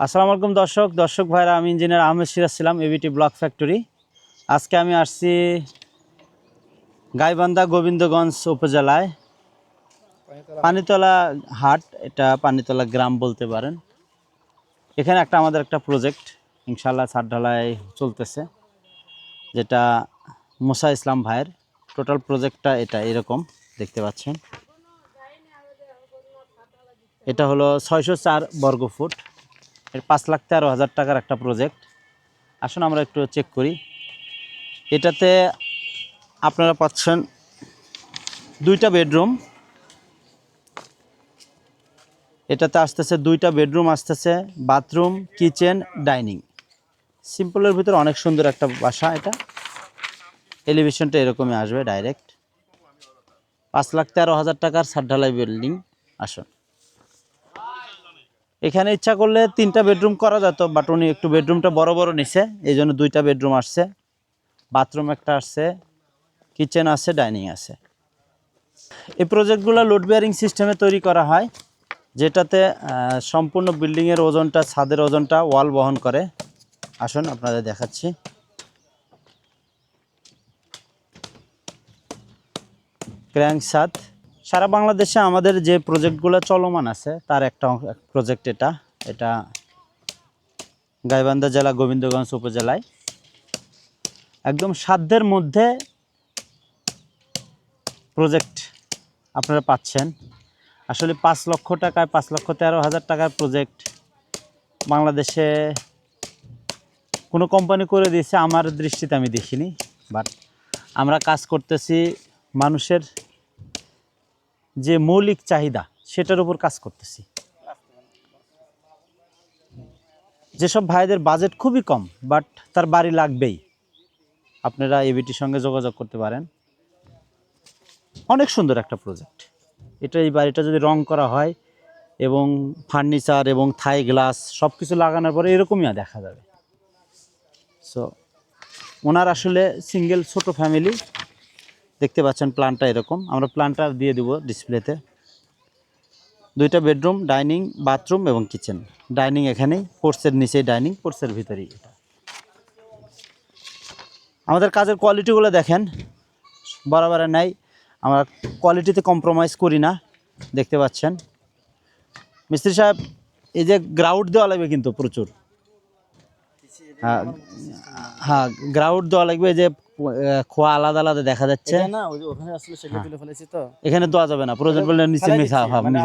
আসসালামু আলাইকুম দর্শক দর্শক ভাইরা আমি ইঞ্জিনিয়ার আহমেদ সিরাজ ছিলাম এবিটি ব্লক ফ্যাক্টরি আজকে আমি আসছি গাইবান্ধা গোবিন্দগঞ্জ উপজেলায়। পানিতলা। হাট এটা পানিতলা গ্রাম বলতে পারেন। এখানে একটা আমাদের একটা প্রজেক্ট ইনশাল্লাহ ছাদ ঢালাই চলতেছে যেটা মুসা ইসলাম ভাইয়ের। টোটাল প্রজেক্টটা এটা এরকম দেখতে পাচ্ছেন। এটা হলো ছয়শো চার বর্গ ফুট। এর পাঁচ লাখ তেরো হাজার টাকার একটা প্রজেক্ট আসুন আমরা একটু চেক করি। এটাতে আপনারা পাচ্ছেন দুইটা বেডরুম এটাতে আসতেছে দুইটা বেডরুম আসতেছে বাথরুম কিচেন ডাইনিং সিম্পলের ভিতরে অনেক সুন্দর একটা বাসা এটা। এলিভেশনটা এরকমই আসবে ডাইরেক্ট পাঁচ লাখ তেরো হাজার টাকার সাতঢালাই বিল্ডিং আসুন। এখানে ইচ্ছা করলে তিনটা বেডরুম করা যেত বাট উনি একটু বেডরুমটা বড় বড় নিছে, এই জন্য দুইটা বেডরুম আসছে। বাথরুম একটা আসছে, কিচেন আছে, ডাইনিং আছে। এই প্রজেক্টগুলো লোড বেয়ারিং সিস্টেমে তৈরি করা হয়, যেটাতে সম্পূর্ণ বিল্ডিংয়ের ওজনটা, ছাদের ওজনটা ওয়াল বহন করে। আসুন, আপনাদের দেখাচ্ছি। ক্র্যাঙ্ক সাত সারা বাংলাদেশে আমাদের যে প্রজেক্টগুলো চলমান আছে, তার একটা প্রজেক্ট এটা। এটা গাইবান্ধা জেলা গোবিন্দগঞ্জ উপজেলায়। একদম সাধ্যের মধ্যে প্রজেক্ট আপনারা পাচ্ছেন। আসলে পাঁচ লক্ষ টাকায়, পাঁচ লক্ষ তেরো হাজার টাকার প্রজেক্ট বাংলাদেশে কোনো কোম্পানি করে দিয়েছে, আমার দৃষ্টিতে আমি দেখিনি। বাট আমরা কাজ করতেছি মানুষের যে মৌলিক চাহিদা, সেটার উপর কাজ করতেছি। যেসব ভাইদের বাজেট খুবই কম বাট তার বাড়ি লাগবেই। আপনারা এবিটির সঙ্গে যোগাযোগ করতে পারেন। অনেক সুন্দর একটা প্রজেক্ট এটা এই বাড়িটা যদি রং করা হয় এবং ফার্নিচার এবং থাই গ্লাস সব কিছু লাগানোর পরে এরকমই দেখা যাবে। সো ওনার আসলে সিঙ্গেল ছোট ফ্যামিলি দেখতে পাচ্ছেন প্ল্যানটা এরকম। আমরা প্ল্যানটা দিয়ে দিব ডিসপ্লেতে। দুইটা বেডরুম, ডাইনিং, বাথরুম এবং কিচেন। ডাইনিং এখানেই পোর্সের নিচেই ডাইনিং পোর্সের ভিতরেই এটা। আমাদের কাজের কোয়ালিটিগুলো দেখেন, বরাবরের নাই। আমরা কোয়ালিটিতে কম্প্রোমাইজ করি না, দেখতে পাচ্ছেন। মিস্ত্রি সাহেব, এই যে গ্রাউড দেওয়া লাগবে কিন্তু প্রচুর। হ্যাঁ হ্যাঁ গ্রাউড দেওয়া লাগবে যে খোয়া আলাদা আলাদা দেখা যাচ্ছে। না ওখানে আসলে সেগুলো তুলে ফেলেছি তো। এখানে দেওয়া যাবে না প্রয়োজন পড়লে নিচে মিশা হ্যাঁ, মানে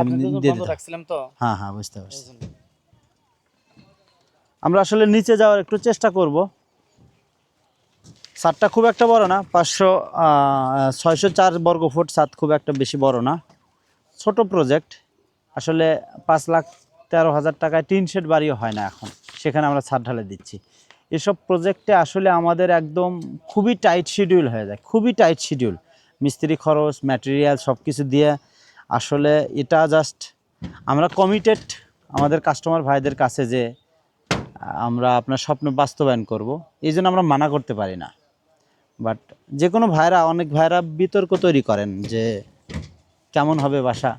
দিয়ে রাখছিলাম তো। হ্যাঁ হ্যাঁ বুঝতে পারছি। আমরা আসলে নিচে যাওয়ার একটু চেষ্টা করব। ছাদটা খুব একটা বড় না পাঁচশো ছয়শো চার বর্গ ফুট ছাদ খুব একটা বেশি বড় না। ছোট প্রজেক্ট। আসলে পাঁচ লাখ তেরো হাজার টাকায় টিন শেড বাড়িও হয় না এখন। সেখানে আমরা ছাদ ঢালে দিচ্ছি। এসব প্রজেক্টে আসলে আমাদের একদম খুবই টাইট শিডিউল হয়ে যায়, খুবই টাইট শিডিউল মিস্ত্রি খরচ ম্যাটেরিয়াল সব কিছু দিয়ে আসলে এটা জাস্ট আমরা কমিটেড আমাদের কাস্টমার ভাইদের কাছে যে, আমরা আপনার স্বপ্ন বাস্তবায়ন করব, এই জন্য আমরা মানা করতে পারি না। বাট যে কোনো ভাইরা, অনেক ভাইরা বিতর্ক তৈরি করেন যে, কেমন হবে বাসা?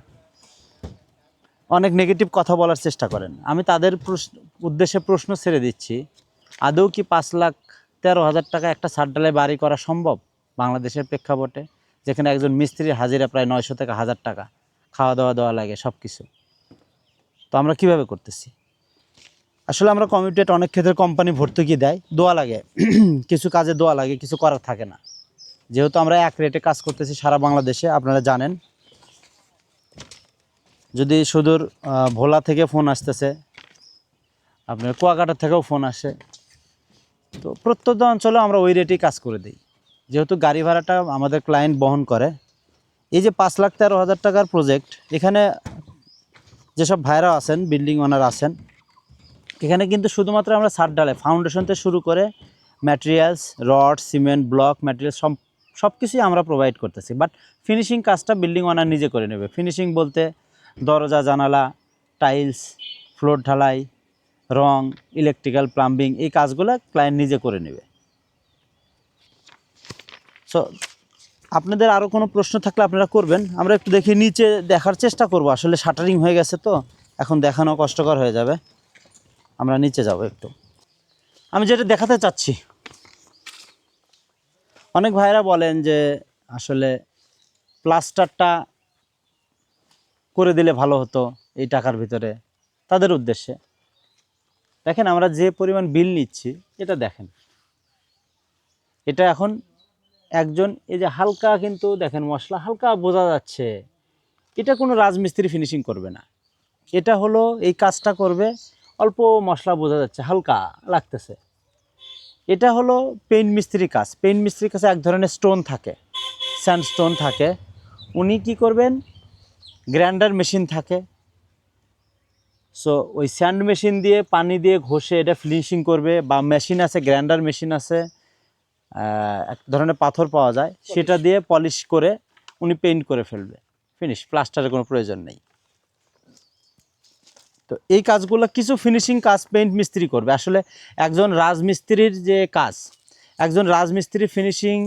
অনেক নেগেটিভ কথা বলার চেষ্টা করেন। আমি তাদের প্রশ্ন, উদ্দেশ্যে প্রশ্ন ছেড়ে দিচ্ছি। আদৌ কি পাঁচ লাখ তেরো হাজার টাকা একটা ছাদ ডালায় বাড়ি করা সম্ভব? বাংলাদেশের প্রেক্ষাপটে, যেখানে একজন মিস্ত্রির হাজিরা প্রায় নয়শো থেকে হাজার টাকা খাওয়া দাওয়া দেওয়া লাগে সব কিছু তো আমরা কীভাবে করতেছি? আসলে আমরা কমিটেড অনেক ক্ষেত্রে কোম্পানি ভর্তুকি দেয়, দোয়া লাগে। কিছু কাজে দোয়া লাগে, কিছু করার থাকে না। যেহেতু আমরা এক রেটে কাজ করতেছি সারা বাংলাদেশে, আপনারা জানেন। যদি সুদূর ভোলা থেকে ফোন আসতেছে, আপনার কুয়াকাটা থেকেও ফোন আসে। তো প্রত্যন্ত অঞ্চলে আমরা ওই রেটেই কাজ করে দিই। যেহেতু গাড়ি ভাড়াটা আমাদের ক্লায়েন্ট বহন করে, এই যে পাঁচ লাখ তেরো হাজার টাকার প্রজেক্ট এখানে যেসব ভাইরা আছেন বিল্ডিং ওনার আছেন, এখানে কিন্তু শুধুমাত্র আমরা ছাদ ডালে ফাউন্ডেশন থেকে শুরু করে materials rod cement block material সব সব কিছুই আমরা প্রোভাইড করতেছি। বাট ফিনিশিং কাজটা বিল্ডিং ওনার নিজে করে নেবে। ফিনিশিং বলতে দরজা, জানালা টাইলস ফ্লোর ঢালাই রং ইলেকট্রিক্যাল প্লাম্বিং এই কাজগুলো ক্লায়েন্ট নিজে করে নেবে। সো আপনাদের আরও কোনো প্রশ্ন থাকলে আপনারা করবেন। আমরা একটু দেখি, নিচে দেখার চেষ্টা করব। আসলে শাটারিং হয়ে গেছে তো, এখন দেখানো কষ্টকর হয়ে যাবে। আমরা নিচে যাব একটু। আমি যেটা দেখাতে চাচ্ছি, অনেক ভাইরা বলেন যে আসলে প্লাস্টারটা করে দিলে ভালো হতো এই টাকার ভিতরে। তাদের উদ্দেশ্যে। দেখেন আমরা যে পরিমাণ বিল নিচ্ছি, এটা দেখেন। এটা এখন একজন, এই যে হালকা কিন্তু দেখেন মশলা, হালকা বোঝা যাচ্ছে। এটা কোনো রাজমিস্ত্রি ফিনিশিং করবে না। এটা হলো এই কাজটা করবে, অল্প মশলা বোঝা যাচ্ছে, হালকা লাগতেছে। এটা হলো পেইন্ট মিস্ত্রির কাজ। পেইন্ট মিস্ত্রির কাছে এক ধরনের স্টোন থাকে স্যান্ড স্টোন থাকে। উনি কি করবেন? গ্রাইন্ডার মেশিন থাকে। সো ওই স্যান্ড মেশিন দিয়ে পানি দিয়ে ঘষে এটা ফিনিশিং করবে বা মেশিন আছে গ্রাইন্ডার মেশিন আছে এক ধরনের পাথর পাওয়া যায়। সেটা দিয়ে পলিশ করে উনি পেইন্ট করে ফেলবে। ফিনিশ প্লাস্টারের কোনো প্রয়োজন নেই। তো এই কাজগুলো কিছু ফিনিশিং কাজ পেইন্ট মিস্ত্রি করবে। আসলে একজন রাজমিস্ত্রির যে কাজ একজন রাজমিস্ত্রি ফিনিশিং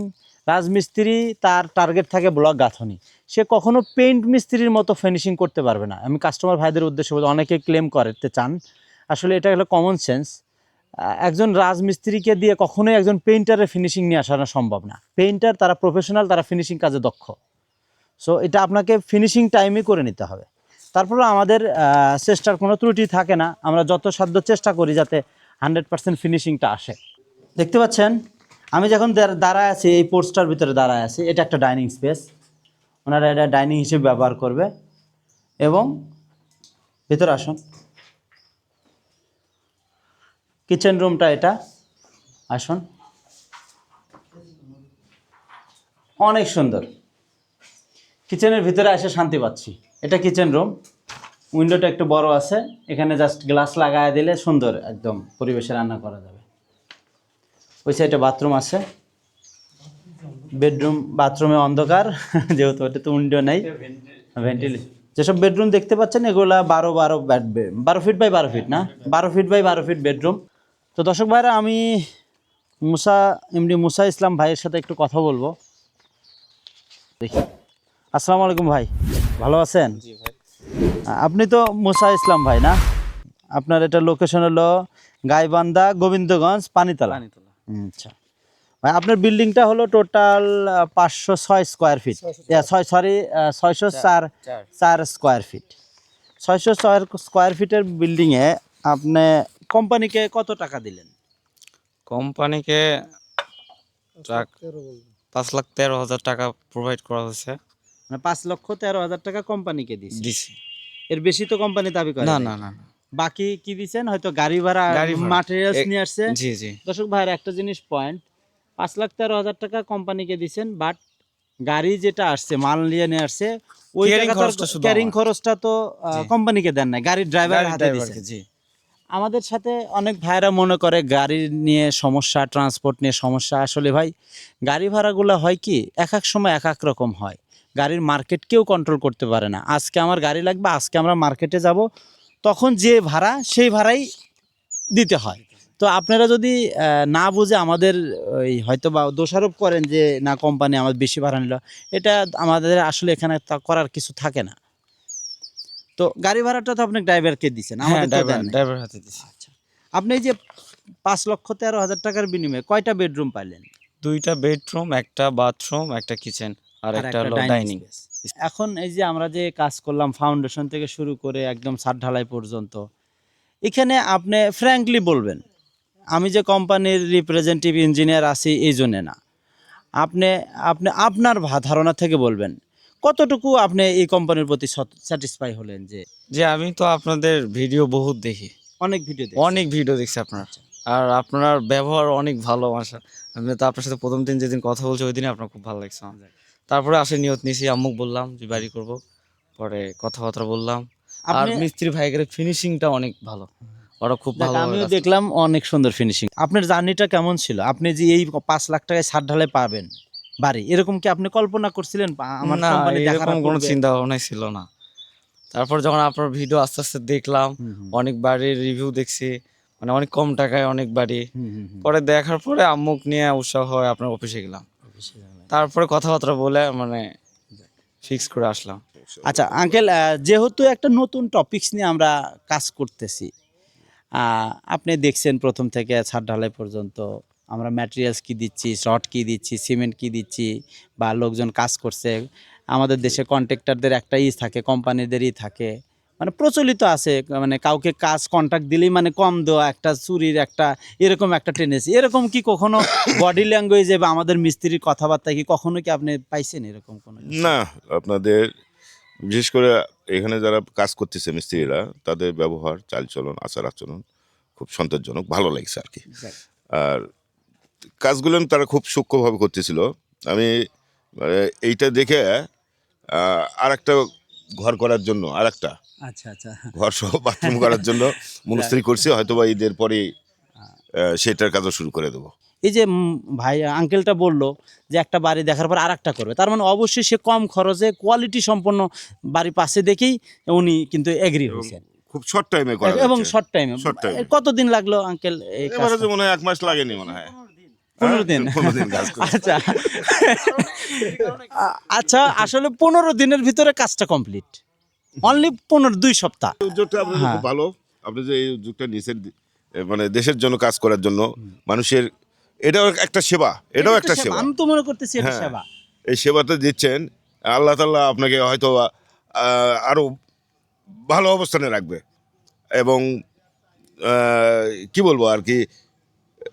রাজমিস্ত্রি তার টার্গেট থাকে ব্লক গাঁথনি। সে কখনো পেইন্ট মিস্ত্রির মতো ফিনিশিং করতে পারবে না। আমি কাস্টমার ভাইদের উদ্দেশ্যে বলতে, অনেকে ক্লেম করতে চান। আসলে এটা হলো কমন সেন্স একজন রাজমিস্ত্রিকে দিয়ে কখনোই একজন পেইন্টারের ফিনিশিং নিয়ে আসানো সম্ভব না। পেইন্টার তারা প্রফেশনাল তারা ফিনিশিং কাজে দক্ষ। সো এটা আপনাকে ফিনিশিং টাইমে করে নিতে হবে। তারপরে আমাদের চেষ্টার কোনো ত্রুটি থাকে না। আমরা যত সাধ্য চেষ্টা করি যাতে হান্ড্রেড পার্সেন্ট ফিনিশিংটা আসে। দেখতে পাচ্ছেন? আমি যখন দাঁড়ায় আছি, এই পোস্টটার ভিতরে দাঁড়ায় আছি, এটা একটা ডাইনিং স্পেস। ওনারা এটা ডাইনিং হিসেবে ব্যবহার করবে। এবং ভিতরে আসুন। কিচেন রুমটা এটা। আসুন। অনেক সুন্দর। কিচেনের ভিতরে এসে শান্তি পাচ্ছি। এটা কিচেন রুম। উইন্ডোটা একটু বড় আছে। এখানে জাস্ট গ্লাস লাগায় দিলে সুন্দর একদম পরিবেশে রান্না করা যাবে। ওই সাইডে বাথরুম আছে। বেডরুম বাথরুমে অন্ধকার যেহেতু ওটা তো উইন্ডো নেই। ভেন্টিলেশন যেসব বেডরুম দেখতে পাচ্ছেন এগুলা বারো বারো বারো ফিট বাই বারো ফিট না? বারো ফিট বাই বারো ফিট বেডরুম তো দর্শক ভাইরা আমি মুসা এমডি মুসা ইসলাম ভাইয়ের সাথে একটু কথা বলব। দেখি। আসসালামু আলাইকুম ভাই ভালো আছেন? আপনি তো মুসা ইসলাম ভাই না? আপনার এটা লোকেশন হলো গাইবান্ধা গোবিন্দগঞ্জ পানিতলা। আচ্ছা। আপনার বিল্ডিংটা হলো টোটাল পাঁচশো ছয় স্কোয়ার ফিট ছয় সরি ছয়শো চার চার স্কোয়ার ফিট ছয়শো ছয় স্কোয়ার ফিটের বিল্ডিংয়ে আপনি কোম্পানিকে কত টাকা দিলেন? কোম্পানিকে পাঁচ লাখ তেরো হাজার টাকা প্রোভাইড করা হয়েছে। মানে পাঁচ লক্ষ তেরো হাজার টাকা কোম্পানিকে দিয়েছে দিছি। এর বেশি তো কোম্পানি দাবি করে না না না না। বাকি কি দিচ্ছেন হয়তো গাড়ি ভাড়া মাটেরিয়ালস নিয়ে আসছে জি জি। দর্শক ভাইয়ের একটা জিনিস পয়েন্ট পাঁচ লাখ তেরো হাজার টাকা কোম্পানিকে দিচ্ছেন বাট গাড়ি যেটা আসছে মাল নিয়ে নিয়ে আসছে ওই ক্যারিং খরচটা তো। কোম্পানিকে দেন না গাড়ির ড্রাইভার হাতে দিচ্ছেন জি। আমাদের সাথে অনেক ভাইরা মনে করে গাড়ি নিয়ে সমস্যা ট্রান্সপোর্ট নিয়ে সমস্যা। আসলে ভাই গাড়ি ভাড়াগুলো হয় কি এক এক সময় এক এক রকম হয়। গাড়ির মার্কেট কেউ কন্ট্রোল করতে পারে না। আজকে আমার গাড়ি লাগবে আজকে আমরা মার্কেটে যাব তখন যে ভাড়া সেই ভাড়াই দিতে হয়। তো আপনারা যদি না বুঝে আমাদের ওই হয়তো বা দোষারোপ করেন যে না কোম্পানি আমার বেশি ভাড়া নিল এটা আমাদের আসলে এখানে তা করার কিছু থাকে না। তো গাড়ি ভাড়াটা তো আপনি ড্রাইভারকে দিচ্ছেন আমাদের ড্রাইভার হাতে দিছি। আপনি এই যে পাঁচ লক্ষ তেরো হাজার টাকার বিনিময়ে কয়টা বেডরুম পাইলেন? দুইটা বেডরুম একটা বাথরুম একটা কিচেন আর একটা ডাইনিং এখন এই যে আমরা যে কাজ করলাম ফাউন্ডেশন থেকে শুরু করে একদম ছাদ ঢালাই পর্যন্ত এখানে আপনি ফ্র্যাঙ্কলি বলবেন আমি যে কোম্পানির রিপ্রেজেন্টেটিভ ইঞ্জিনিয়ার আছি এই জন্যে না। আপনি আপনি আপনার ধারণা থেকে বলবেন কতটুকু আপনি এই কোম্পানির প্রতি স্যাটিসফাই হলেন যে যে আমি তো আপনাদের ভিডিও বহুত দেখি। অনেক ভিডিও অনেক ভিডিও দেখছি আপনার। আর আপনার ব্যবহার অনেক ভালো আসা আমি তো আপনার সাথে প্রথম দিন যেদিন কথা বলছি ওই দিনই আপনার খুব ভালো লাগছে আমার। তারপরে আসে নিয়ত নিয়েছি আম্মুক বললাম যে বাড়ি করব। পরে কথাবার্তা বললাম। আর মিস্ত্রি ভাইগের ফিনিশিংটা অনেক ভালো। ওরা খুব ভালো আমিও দেখলাম অনেক সুন্দর ফিনিশিং আপনার জার্নিটা কেমন ছিল? আপনি যে এই পাঁচ লাখ টাকায় ছাদ ঢালাই পাবেন বাড়ি এরকম কি আপনি কল্পনা করছিলেন? আমার না এরকম কোনো চিন্তা ভাবনাই ছিল না। তারপর যখন আপনার ভিডিও আস্তে আস্তে দেখলাম অনেক বাড়ির রিভিউ দেখছি মানে অনেক কম টাকায় অনেক বাড়ি। পরে দেখার পরে আম্মুক নিয়ে উৎসাহ হয় আপনার অফিসে গেলাম। তারপরে কথাবার্তা বলে মানে ফিক্স করে আসলাম। আচ্ছা আঙ্কেল যেহেতু একটা নতুন টপিকস নিয়ে আমরা কাজ করতেছি আপনি দেখছেন প্রথম থেকে ছাদ ঢালাই পর্যন্ত আমরা ম্যাটেরিয়ালস কি দিচ্ছি শর্ট কি দিচ্ছি সিমেন্ট কি দিচ্ছি বা লোকজন কাজ করছে। আমাদের দেশে কন্ট্রাক্টরদের একটা ই থাকে কোম্পানিদেরই থাকে। মানে প্রচলিত আছে মানে কাউকে কাজ কন্ট্রাক্ট দিলেই মানে কম দেওয়া একটা চুরির একটা এরকম একটা টেন্ডেন্সি এরকম কি কখনো বডি ল্যাঙ্গুয়েজে বা আমাদের মিস্ত্রির কথাবার্তা কি কখনো কি আপনি পাইছেন এরকম কোনো না আপনাদের বিশেষ করে এখানে যারা কাজ করতেছে মিস্ত্রিরা তাদের ব্যবহার চালচলন আচার আচরণ খুব সন্তোষজনক ভালো লাগছে আর কি। আর কাজগুলো তারা খুব সূক্ষ্মভাবে করতেছিল। আমি মানে, এইটা দেখে আর একটা ঘর করার জন্য আর একটা আচ্ছা আচ্ছা। ঘর সহ বাথরুম করার জন্য মনস্থির করছি হয়তো বা ঈদের পরে সেটার কাজও শুরু করে দেবো। এই যে ভাই আঙ্কেলটা বলল যে একটা বাড়ি দেখার পর আর একটা করবে। তার মানে অবশ্যই সে কম খরচে কোয়ালিটি সম্পন্ন বাড়ি পাশে দেখেই উনি কিন্তু এগ্রি হয়েছেন। খুব শর্ট টাইমে করা এবং শর্ট টাইমে। কতদিন লাগল আঙ্কেল মনে হয় এক মাস লাগেনি মনে হয়। পনেরো দিন। হ্যাঁ, পনেরো দিন কাজ। আচ্ছা। আচ্ছা আসলে পনেরো দিনের ভিতরে কাজটা কমপ্লিট। অনলি পনেরো দুই সপ্তাহ। উদ্যোগটা হ্যাঁ। খুব ভালো। আপনি যে এই উদ্যোগটা নিয়েছেন মানে দেশের জন্য কাজ করার জন্য মানুষের এটাও একটা সেবা এটাও একটা সেবা। আমি তো মনে করতেছি এটা হ্যাঁ। সেবা। এই সেবাটা দিচ্ছেন আল্লাহ তাল্লাহ আপনাকে হয়তো আহ, আরও ভালো অবস্থানে রাখবে। এবং কি বলব আর কি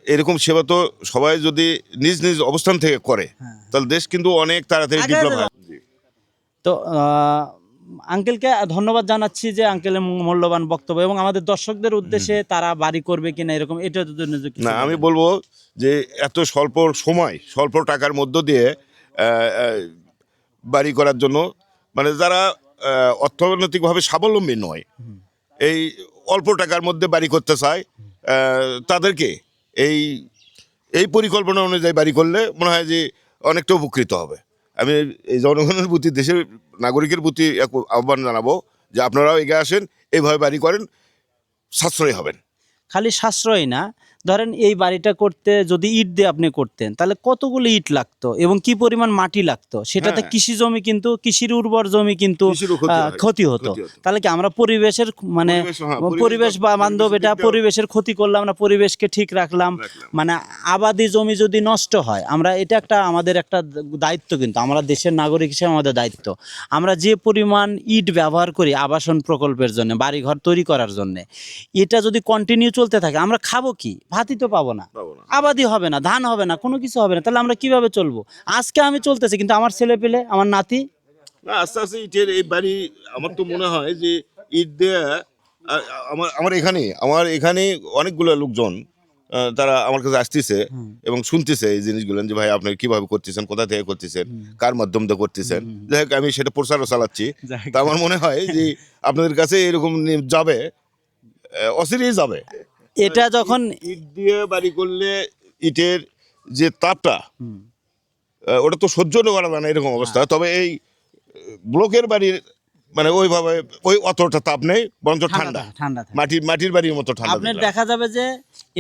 এরকম সেবা তো সবাই যদি নিজ নিজ অবস্থান থেকে করে তাহলে দেশ কিন্তু অনেক তাড়াতাড়ি ডেভেলপ হয়। তো আঙ্কেলকে ধন্যবাদ জানাচ্ছি যে আঙ্কেলের মূল্যবান বক্তব্য এবং আমাদের দর্শকদের উদ্দেশ্যে তারা বাড়ি করবে কিনা এরকম এটা না আমি বলব যে এত স্বল্প সময় স্বল্প টাকার মধ্য দিয়ে বাড়ি করার জন্য মানে যারা অর্থনৈতিকভাবে স্বাবলম্বী নয় এই অল্প টাকার মধ্যে বাড়ি করতে চায় তাদেরকে এই এই পরিকল্পনা অনুযায়ী বাড়ি করলে মনে হয় যে অনেকটা উপকৃত হবে। আমি এই জনগণের প্রতি, দেশের নাগরিকের প্রতি এক আহ্বান জানাব যে আপনারাও এগিয়ে আসেন এইভাবে বাড়ি করেন, সাশ্রয় হবেন। খালি সাশ্রয় না ধরেন এই বাড়িটা করতে যদি ইট দিয়ে আপনি করতেন তাহলে কতগুলো ইট লাগতো এবং কি পরিমাণ মাটি লাগতো? সেটাতে হ্যাঁ। কৃষি জমি কিন্তু কৃষির উর্বর জমি কিন্তু ক্ষতি হতো। তাহলে কি আমরা পরিবেশের মানে পরিবেশ, হ্যাঁ, বা বান্ধব এটা পরিবেশের ক্ষতি করলাম না পরিবেশকে ঠিক রাখলাম। রাখলাম। মানে আবাদি জমি যদি নষ্ট হয় আমরা এটা একটা আমাদের একটা দায়িত্ব কিন্তু আমরা দেশের নাগরিক হিসেবে আমাদের দায়িত্ব। আমরা যে পরিমাণ ইট ব্যবহার করি আবাসন প্রকল্পের জন্য বাড়িঘর তৈরি করার জন্য এটা যদি কন্টিনিউ চলতে থাকে আমরা খাব কি? ভাতই তো পাবো না। পাবো আবাদি হবে না ধান হবে না কোনো কিছু হবে না। তাহলে আমরা কীভাবে চলবো? আজকে আমি চলতেছি কিন্তু আমার ছেলে পেলে আমার নাতি? না আস্তে আস্তে ইটের এই বাড়ি আমার তো মনে হয় যে ইট দেয়া আমার আমার এখানে আমার এখানে অনেকগুলো লোকজন তারা আমার কাছে আসতেছে এবং শুনতেছে এই জিনিসগুলো যে ভাই আপনি কীভাবে করতেছেন? কোথা থেকে করতেছেন? কার মাধ্যম দিয়ে করতেছেন যাই হোক আমি সেটা প্রচারও চালাচ্ছি। তা আমার মনে হয় যে আপনাদের কাছে এরকম যাবে অচিরেই যাবে। এটা যখন ইট দিয়ে বাড়ি করলে ইটের যে তাপটা ওটা তো সহ্য করা যায় না এরকম অবস্থা। তবে এই ব্লকের বাড়ির মানে ওইভাবে ওই অতটা তাপ নেই বরঞ্চ ঠান্ডা ঠান্ডা। মাটির মাটির বাড়ির মতো ঠান্ডা আপনার দেখা যাবে যে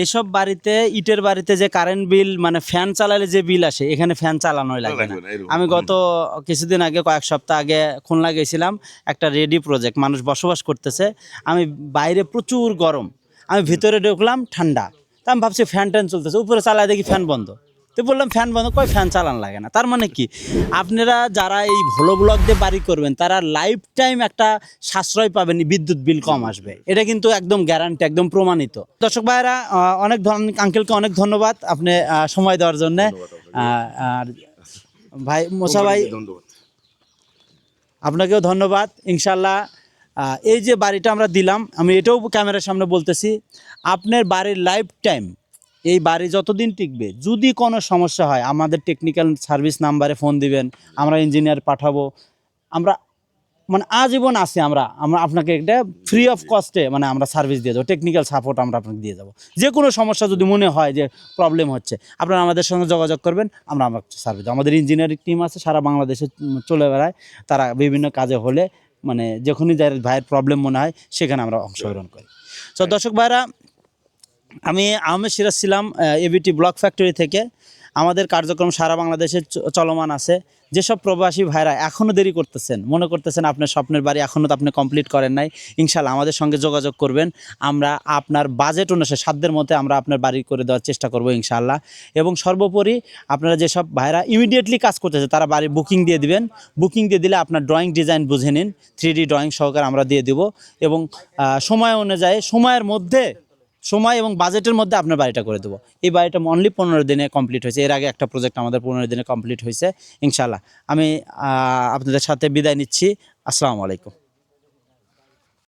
এসব বাড়িতে ইটের বাড়িতে যে কারেন্ট বিল মানে ফ্যান চালালে যে বিল আসে এখানে ফ্যান চালানোই লাগবে না। আমি গত কিছুদিন আগে কয়েক সপ্তাহ আগে খুলনা গেছিলাম একটা রেডি প্রজেক্ট মানুষ বসবাস করতেছে। আমি বাইরে প্রচুর গরম। আমি ভিতরে ঢুকলাম ঠান্ডা। তা আমি ভাবছি ফ্যান ট্যান চলতেছে উপরে চালায় দেখি ফ্যান বন্ধ। তো বললাম ফ্যান বন্ধ কয় ফ্যান চালান লাগে না? তার মানে কি আপনারা যারা এই ভোলো ব্লক দিয়ে বাড়ি করবেন তারা লাইফ টাইম একটা সাশ্রয় পাবেন বিদ্যুৎ বিল কম আসবে। এটা কিন্তু একদম গ্যারান্টি একদম প্রমাণিত। দর্শক ভাইরা অনেক ধন আঙ্কেলকে অনেক ধন্যবাদ আপনি সময় দেওয়ার জন্যে। আর ভাই মোসা ভাই ধন্যবাদ। আপনাকেও ধন্যবাদ। ইনশাল্লাহ এই যে বাড়িটা আমরা দিলাম, আমি এটাও ক্যামেরার সামনে বলতেছি, আপনার বাড়ির লাইফ টাইম এই বাড়ি যতদিন টিকবে, যদি কোনো সমস্যা হয়, আমাদের টেকনিক্যাল সার্ভিস নাম্বারে ফোন দিবেন, আমরা ইঞ্জিনিয়ার পাঠাবো, আমরা মানে আজীবন আছি আমরা আমরা আপনাকে একটা ফ্রি অফ কস্টে মানে আমরা সার্ভিস দিয়ে যাব টেকনিক্যাল সাপোর্ট আমরা আপনাকে দিয়ে যাব যে কোনো সমস্যা যদি মনে হয় যে প্রবলেম হচ্ছে, আপনারা আমাদের সঙ্গে যোগাযোগ করবেন, আমরা আমরা সার্ভিস আমাদের ইঞ্জিনিয়ারিং টিম আছে, সারা বাংলাদেশে চলে বেড়ায়, তারা বিভিন্ন কাজে হলে মানে যখনই যার ভাইয়ের প্রবলেম মনে হয় সেখানে আমরা অংশগ্রহণ করি। তো দর্শক ভাইরা আমি আহমেদ সিরাজ ছিলাম এবিটি ব্লক ফ্যাক্টরি থেকে। আমাদের কার্যক্রম সারা বাংলাদেশে চলমান আছে। যেসব প্রবাসী ভাইরা এখনও দেরি করতেছেন, মনে করতেছেন আপনার স্বপ্নের বাড়ি এখনও তো আপনি কমপ্লিট করেন নাই ইনশাল্লাহ আমাদের সঙ্গে যোগাযোগ করবেন। আমরা আপনার বাজেট অনুসারে, সাধ্যের মধ্যে আমরা আপনার বাড়ি করে দেওয়ার চেষ্টা করব ইনশাল্লাহ এবং সর্বোপরি আপনারা যেসব ভাইরা ইমিডিয়েটলি কাজ করতেছে, তারা বাড়ি বুকিং দিয়ে দিবেন। বুকিং দিয়ে দিলে আপনার ড্রয়িং ডিজাইন বুঝে নিন থ্রি ডি ড্রয়িং সহকারে আমরা দিয়ে দিব। এবং সময় অনুযায়ী, সময়ের মধ্যে সময় এবং বাজেটের মধ্যে আপনার বাড়িটা করে দেবো। এই বাড়িটা অনলি পনেরো দিনে কমপ্লিট হয়েছে। এর আগে একটা প্রজেক্ট আমাদের পনেরো দিনে কমপ্লিট হয়েছে ইনশাল্লাহ আমি আপনাদের সাথে বিদায় নিচ্ছি। আসসালামু আলাইকুম।